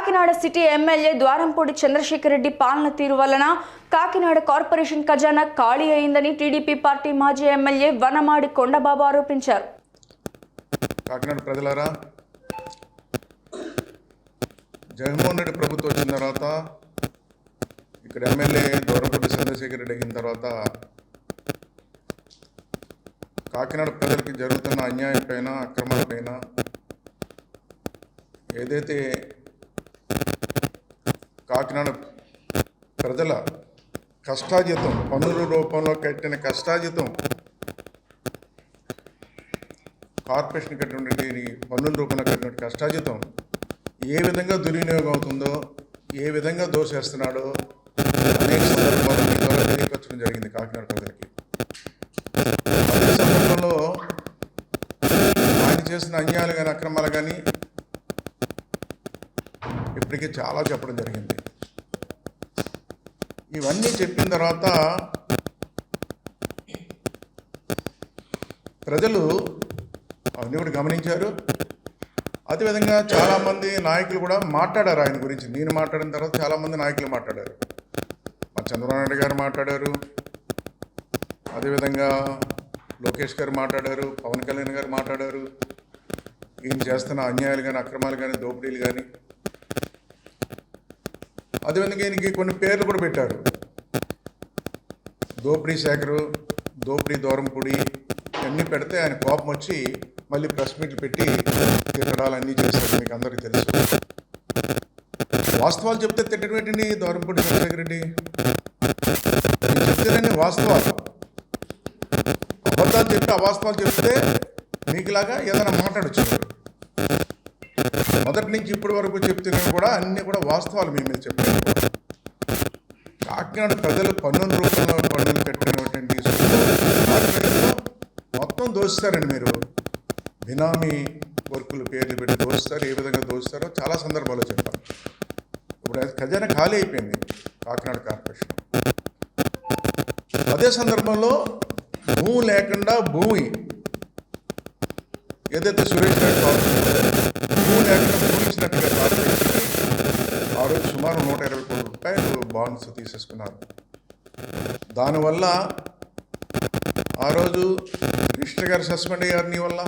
Kakinada city MLA Dwarampudi Chandrasekhar Reddy పాలన తీరు వలన కాకినాడ కార్పొరేషన్ ఖజానా ఖాళీ అయిందని టీడీపీ పార్టీ మాజీ ఎమ్మెల్యే వనమాడి కొండబాబు ఆరోపించారు. కాకినాడ ప్రజలారా జగన్మోహన్ రెడ్డి ప్రభుత్వం వచ్చిన తర్వాత ఇక్కడ ఎమ్మెల్యే దూరంపూడి చంద్రశేఖర్ రెడ్డి అయిన తర్వాత కాకినాడ ప్రజలకి జరుగుతున్న అన్యాయం పైన అక్రమాల పైన ఏదైతే కాకినాడ ప్రజల కష్టాజితం పన్నుల రూపంలో కట్టిన కష్టాజితం కార్పొరేషన్ కట్టినటువంటి పన్నుల రూపంలో కట్టినటువంటి కష్టాజితం ఏ విధంగా దుర్వినియోగం అవుతుందో ఏ విధంగా దోషేస్తున్నాడో అనేక సందర్భాల్లో మీ ద్వారా జరిగింది కాకినాడ ప్రజలకి. అదే సందర్భంలో ఆయన చేసిన అన్యాయాలు కానీ అక్రమాలు కానీ ఇప్పటికీ చాలా చెప్పడం జరిగింది. ఇవన్నీ చెప్పిన తర్వాత ప్రజలు అవన్నీ కూడా గమనించారు. అదేవిధంగా చాలామంది నాయకులు కూడా మాట్లాడారు ఆయన గురించి. నేను మాట్లాడిన తర్వాత చాలామంది నాయకులు మాట్లాడారు. మా చంద్రబాబు నాయుడు గారు మాట్లాడారు. అదేవిధంగా లోకేష్ గారు మాట్లాడారు. పవన్ కళ్యాణ్ గారు మాట్లాడారు. ఈయన చేస్తున్న అన్యాయాలు కానీ అక్రమాలు కానీ దోపిడీలు కానీ అదేవిధంగా ఈయనకి కొన్ని పేర్లు కూడా పెట్టారు దోపిడీ శేఖరు దోపిడీ దూరంపూడి ఇవన్నీ పెడితే ఆయన కోపం వచ్చి మళ్ళీ ప్రెస్ మీట్లు పెట్టి తిట్టడాలన్నీ చేశారు మీకు అందరికీ తెలుసు. వాస్తవాలు చెప్తే తిట్టడం ఏంటండి? దూరంపూడి చంద్రశేఖర్ రెడ్డి చెప్తేనండి వాస్తవాలు? అబద్ధాలు చెప్పి అవాస్తవాలు చెప్తే మీకులాగా ఏదైనా మాట్లాడచ్చు. మీరు. మొదటి నుంచి ఇప్పటి వరకు చెప్తున్నాను కూడా అన్నీ కూడా వాస్తవాలు మీ మీద చెప్పాను కాకినాడ ప్రజలు పన్నుల రూపంలో పన్నులు పెట్టినటువంటి కాకినాడలో మొత్తం దోస్తారండి మీరు. బినామీ వర్కులు పేర్లు పెట్టి దోస్తారు ఏ విధంగా దోస్తారో చాలా సందర్భాల్లో చెప్పాను ఇప్పుడు ఖజానా ఖాళీ అయిపోయింది కాకినాడ కార్పొరేషన్. అదే సందర్భంలో భూమి లేకుండా భూమి ఏదైతే సురేష్ రెడ్డి కావాల్సిందో, భూమి లేకుండా ఆ రోజు సుమారు నూట ఇరవై కోట్ల రూపాయలు బాండ్స్ తీసేసుకున్నారు. దానివల్ల ఆ రోజు కృష్ణ గారు సస్పెండ్ అయ్యారు నీ వల్ల?